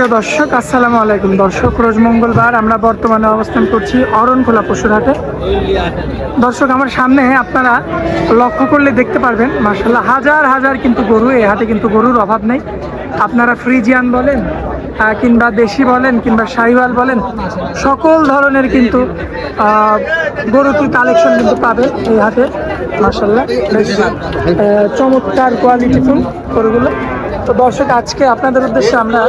সুপ্রিয় দর্শক, আসসালামু আলাইকুম। দর্শক, রোজ মঙ্গলবার আমরা বর্তমানে অবস্থান করছি অরণখোলা পশুরহাটে। দর্শক, আমার সামনে আপনারা লক্ষ্য করলে দেখতে পারবেন মার্শাল্লাহ হাজার হাজার কিন্তু গরু, এই হাটে কিন্তু গরুর অভাব নেই। আপনারা ফ্রিজিয়ান বলেন কিংবা দেশি বলেন, কিংবা শাহিওয়াল বলেন, সকল ধরনের কিন্তু গরু তুই কালেকশন কিন্তু পাবেন এই হাটে মার্শাল্লাহ চমৎকার কোয়ালিটি ফুল গরুগুলো। তো দর্শক আজকে আপনাদের উদ্দেশ্যে আমরা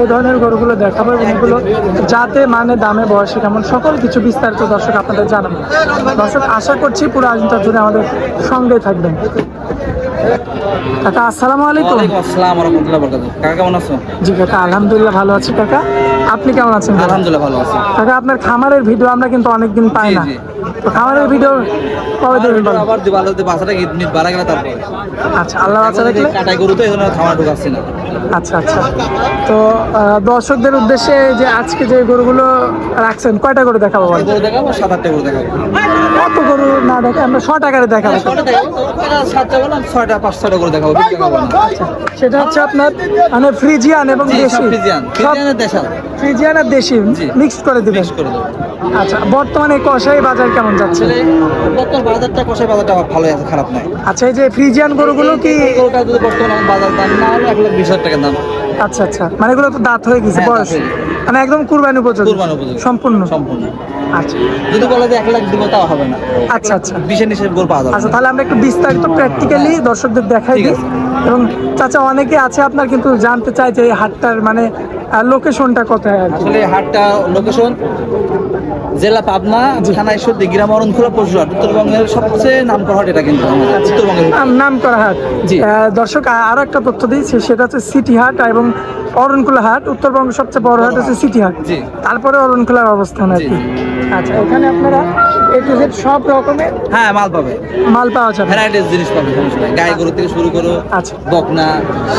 এই ধরনের গরুগুলো দেখাবো এবং এগুলো যাতে মানে দামে বয়সে কেমন সকল কিছু বিস্তারিত দর্শক আপনাদের জানাব। দর্শক আশা করছি পুরো আয়োজনটা জন্য আমাদের সঙ্গে থাকবেন। কাকা আসসালামু আলাইকুম। আসসালাম রহমতুল্লাহ কাকা কেমন আছো? জি কাকা আলহামদুলিল্লাহ ভালো আছি। কাকা আপনি কেমন আছেন? আলহামদুলিল্লাহ ভালো আছি। কাকা আপনার খামারের ভিডিও আমরা কিন্তু অনেকদিন পাই না। তো খামারের ভিডিও কবে দেবেন আবার বাসাটা ঈদ মিট বাড়া গেলে তারপরে। আচ্ছা আল্লাহ বাচ্চা রাখলে কাটাই গরু তো খামার ঢুকাচ্ছি না। আচ্ছা আচ্ছা। তো দর্শকদের উদ্দেশ্যে যে আজকে যে গরুগুলো রাখছেন কয়টা গরু দেখাবো দেখাবো? সাত আটটা গরু দেখাবো। কত গরু দেখে আমরা ছ টাকারে দেখাবো। না সেটা হচ্ছে আপনার মানে ফ্রিজিয়ান এবং দেশি। ফ্রিজিয়ান আর দেশি মিক্সড করে দিবেন। মিক্স করে দেবো। আচ্ছা বর্তমানে কষাই বাজার কেমন যাচ্ছে? বর্তমান বাজারটা কষাই বাজারটা ভালো আছে খারাপ নাই। আচ্ছা এই যে ফ্রিজিয়ান গরুগুলো কি গরুটা যদি বর্তমানে বাজার দাম না হলে এক লাখ বিশ হাজার টাকা দাম। আচ্ছা আচ্ছা মানে এগুলো তো দাঁত হয়ে গেছে হ্যাঁ, বয়স। মানে একদম কুরবানি উপযোগী। সম্পূর্ণ। সম্পূর্ণ। আচ্ছা। যদি বলে যে এক লাখ দিব তাও হবে না। আচ্ছা আচ্ছা। বিশের নিচে গরু পাওয়া যাবে। আচ্ছা তাহলে আমরা একটু বিস্তারিত প্র্যাকটিক্যালি দর্শকদের দেখাই দিই। এবং চাচা অনেকে আছে আপনার কিন্তু জানতে চায় যে এই হাটটার মানে লোকেশনটা কোথায় আসলে হাটটা লোকেশন জেলা পাবনা থানা ঈশ্বরদী গ্রাম অরণখোলা পশুহাট। উত্তরবঙ্গের সবচেয়ে নাম করা হাট এটা কিন্তু আমাদের। উত্তরবঙ্গের নাম করা হাট। জি। দর্শক আরও একটা তথ্য সে- সেটা হচ্ছে সিটি হাট এবং অরণকুলা হাট। উত্তরবঙ্গের সবচেয়ে বড় হাট হচ্ছে সিটি হাট। তারপরে অরণকুলার অবস্থান আর কি। আচ্ছা এখানে আপনারা এ টু জেড সব রকমের হ্যাঁ মাল পাবে। মাল পাওয়া যাবে। ভ্যারাইটিস জিনিস পাবে সমস্যা নাই। গায়ে গরু থেকে শুরু করো আচ্ছা। বকনা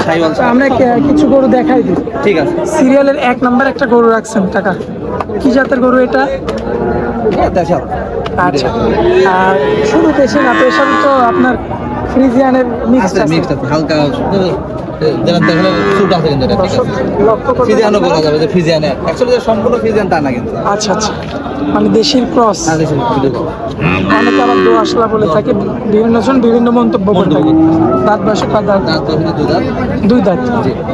সাইওয়াল তো আমরা কিছু গরু দেখাই দিই। ঠিক আছে। সিরিয়ালের এক নম্বর একটা গরু রাখছেন টাকা। কি জাতের গরু এটা? আচ্ছা। আর শুরু দেশে না পেশাল তো আপনার ফ্রিজিয়ানের মিক্স আছে মিক্সড আছে হালকা যেটা দেখলে সুট আছে কিন্তু এটা ঠিক আছে। লক্ষ্য বলা যাবে যে অ্যাকচুয়ালি যে সম্পূর্ণ ফিজিয়ান তা না কিন্তু। আচ্ছা আচ্ছা। মানে দেশির ক্রস ভিডিও অনেকে আবার দোয়াশলা বলে থাকে বিভিন্ন জন বিভিন্ন মন্তব্য করে থাকে। দাঁত দাঁত। দুই দাঁত।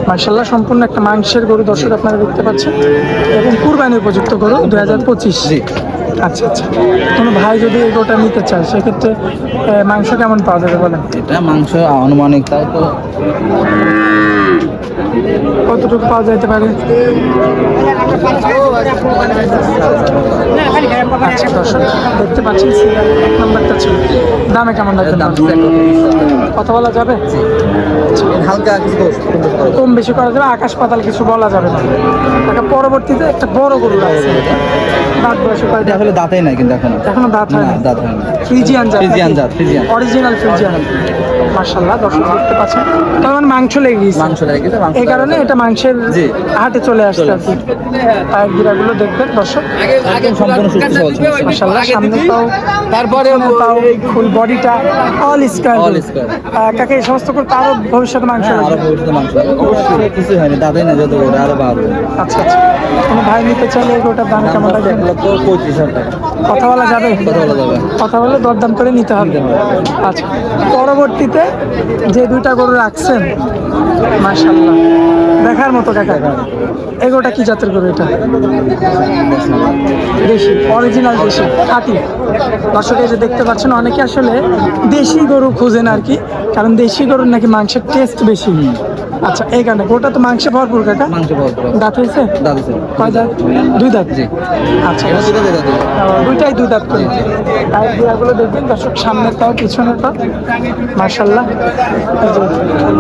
মার্শাল্লাহ সম্পূর্ণ একটা মাংসের গরু দর্শক আপনারা দেখতে পাচ্ছেন। এবং কুরবানি উপযুক্ত গরু দুই হাজার পঁচিশ। আচ্ছা আচ্ছা। কোনো ভাই যদি এই গরুটা নিতে চায়, সেক্ষেত্রে মাংস কেমন পাওয়া যাবে বলেন? এটা মাংস আনুমানিক তাও তো। কতটুকু পাওয়া যেতে পারে? আচ্ছা দর্শক দেখতে পাচ্ছেন সিরিয়াল এক নাম্বারটা ছিল। দামে কেমন টাকা। কথা বলা যাবে? হালকা কম বেশি করা যাবে। আকাশ পাতাল কিছু বলা যাবে না। একটা পরবর্তীতে একটা বড় গরু রাখছে দাঁত বয়সে কয় এটা দাঁতেই নাই কিন্তু এখনও। এখনও দাঁত হয় না না দাঁত হয় না। ফ্রিজিয়ান জাত ফ্রিজিয়ান জাত, ফ্রিজিয়ান। অরিজিনাল ফ্রিজিয়ান মাশাআল্লাহ দর্শক দেখতে পাচ্ছেন। তার মানে মাংস লেগে গেছে। মাংস লেগে গেছে এই কারণে এটা মাংসের। হাটে চলে আসছে আর কি। পায়ের গিরাগুলো দেখবেন দর্শক। মাশাআল্লাহ সামনে পাও তারপরে পাও ফুল বডিটা অল স্কয়ার All square। কাকে এই সমস্ত করতে আরও ভবিষ্যতে মাংস হ্যাঁ, আরও ভবিষ্যতে মাংস অবশ্যই কিছু হয়নি। দাঁতেই না যত করে আরও বাড়বে। আচ্ছা আচ্ছা। কোনো ভাই নিতে চাইলে এই গরুটার দাম কেমন লাগবে পঁয়ত্রিশ হাজার টাকা। কথা বলা যাবে? কথা বলা যাবে। কথা বলে দরদাম করে নিতে হবে। আচ্ছা পরবর্তীতে যে দুইটা গরু রাখছেন মাশাল্লাহ দেখার মতো কাকা। এগোটা কি জাতের গরু এটা? দেশি অরিজিনাল দেশি খাঁটি দর্শক, এই যে দেখতে পাচ্ছেন, অনেকে আসলে দেশি গরু খুঁজেন আর কি, কারণ দেশি গরুর নাকি মাংসের টেস্ট বেশি। আচ্ছা এই কারণে গোটা তো মাংসে ভরপুর কাকা? মাংস ভরপুর। দাঁত হয়েছে? দাঁত আছে কয় দাঁত? দুই দাঁত? জি। আচ্ছা। এটা দিয়ে দাঁত। দুইটাই দুই দাঁত করে। পায়েরগুলো দেখবেন দর্শক সামনের পাও পিছনের পাও মার্শাল্লাহ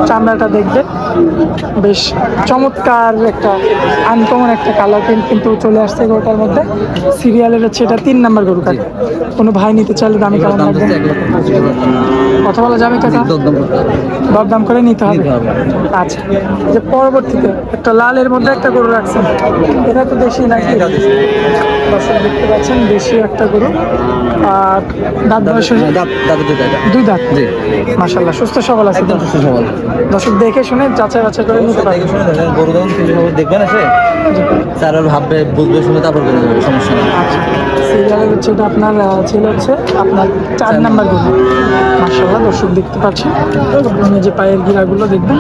চামড়াটা দেখবেন বেশ চমৎকার একটা আনকমন একটা কালার প্রিন্ট কিন্তু চলে আসছে গরুটার মধ্যে। সিরিয়ালের হচ্ছে এটা তিন নাম্বার গরু কাটে কোনো ভাই নিতে চাইলে দামি কেমন লাগবে? কথা বলা যাবে কাকা দরদাম করে নিতে হবে। আচ্ছা যে পরবর্তীতে একটা লালের মধ্যে একটা গরু রাখছেন এটা তো দেশি নাকি? এটা দর্শক দেখতে পাচ্ছেন দেশি একটা গরু। আর দাঁত বয়স দুই দাঁত? জি। মাসাল্লাহ সুস্থ সবল আছে সুস্থ সবল। দর্শক দেখে শুনে যাচাই বাছাই করে নিতে পারবে গরু কিছু দেখবেন এসে? আর ভাববে বুঝবে শুনে তারপর করে দেবে সমস্যা নেই। আচ্ছা সিরিয়ালের হচ্ছে এটা আপনার ছিল হচ্ছে আপনার চার নাম্বার গরু। মাসাল্লাহ দর্শক দেখতে পাচ্ছেন। আপনি যে পায়ের গিরাগুলো দেখবেন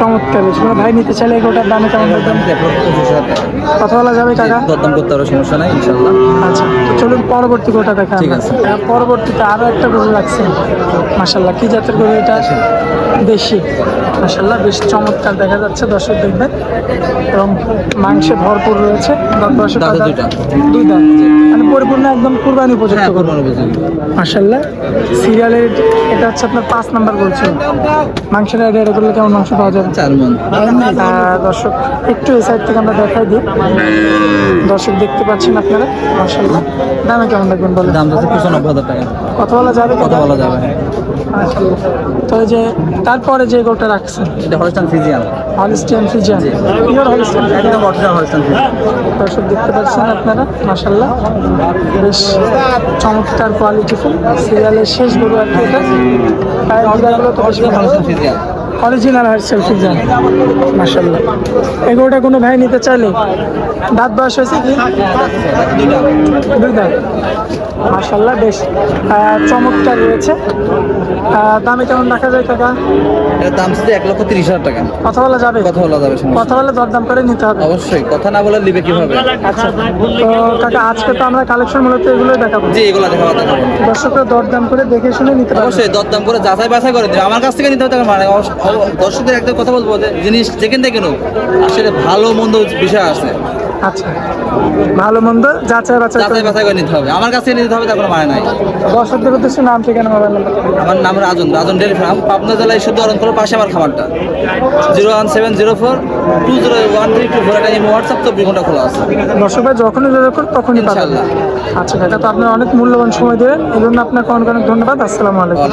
চমৎকার কোনো ভাই নিতে চাইলে এই গোটার দামে কেমন কথা বলা যাবে কাকা? দরদাম করতে পারবে সমস্যা নাই ইনশাল্লাহ আচ্ছা তো চলুন পরবর্তী গোটা দেখা পরবর্তীতে আরও একটা গরু রাখছেন। মাসাল্লাহ কি জাতের গরু এটা? দেশি। মাসাল্লাহ বেশ চমৎকার দেখা যাচ্ছে। দর্শক দেখবেন এবং মাংসে ভরপুর রয়েছে। দশ। দুই মানে পরিপূর্ণ একদম কুরবানি উপযুক্ত হ্যাঁ মাসাল্লাহ সিরিয়ালের এটা হচ্ছে আপনার পাঁচ নাম্বার বলছে মাংসের আইডিয়া করলে কেমন মাংস পাওয়া যাবে? চার মন। দর্শক একটু এই সাইড থেকে আমরা দেখাই দিই। দর্শক দেখতে পাচ্ছেন আপনারা মাসাল্লাহ দামে কেমন দেখবেন বলেন? দাম যাচ্ছে পঁচানব্বই হাজার টাকা। কথা বলা যাবে কথা বলা যাবে। তো যে তারপরে যে গোটা রাখছেন? এটা Holstein Friesian Holstein Friesian pure Holstein একদম অরিজিনাল হলস্টেন দর্শক দেখতে পাচ্ছেন আপনারা মাসাল্লাহ বেশ চমৎকার কোয়ালিটিফুল সিরিয়ালের শেষ গরু আর কি এটা পায়ের অর্ডারগুলো তো বেশ ভালো অরিজিনাল হার্সেল ফিজিয়ান মাসাল্লাহ এই গরুটা কোনো ভাই নিতে চাইলে? দাঁত বয়স হয়েছে কি? দুই দাঁত মাসাল্লাহ বেশ চমৎকার রয়েছে। দামে কেমন রাখা যায় টাকা? দাম ছিল এক লক্ষ তিরিশ হাজার টাকা। কথা বলা যাবে? কথা বলা যাবে কথা বলে দরদাম করে নিতে হবে। অবশ্যই কথা না বলে নিবে কীভাবে? আচ্ছা তো কাকা আজকে তো আমরা কালেকশন মূলত এগুলোই দেখাবো। জি এগুলো দেখা কথা দেখাবো। দর্শকরা দরদাম করে দেখে শুনে নিতে পারবে। অবশ্যই দরদাম করে যাচাই বাছাই করে দিবে। আমার কাছ থেকে নিতে হবে মানে দর্শকদের একটা কথা বলব যে জিনিস যেখান থেকে কিনুক আসলে ভালো মন্দ বিষয় আছে। আচ্ছা। ভালো মন্দ যাচাই বাছাই যাচাই বাছাই করে নিতে হবে। আমার কাছ নিতে হবে তারপরে মানে নাই। দর্শকদের উদ্দেশ্যে নাম ঠিকানা মোবাইল নাম্বার? আমার নাম রাজন রাজন ডেয়ারি ফার্ম পাবনা জেলায় শুদ্ধ অরণপুরের পাশে আমার খামারটা। Zero one seven zero four two zero one three two four এটা হোয়াটসঅ্যাপ চব্বিশ ঘণ্টা খোলা আছে। দর্শকরা যখনই যোগাযোগ করুন তখনই পাবেন। আচ্ছা কাকা তো আপনার অনেক মূল্যবান সময় দেবেন এই জন্য আপনাকে অনেক অনেক ধন্যবাদ। আসসালামু আলাইকুম।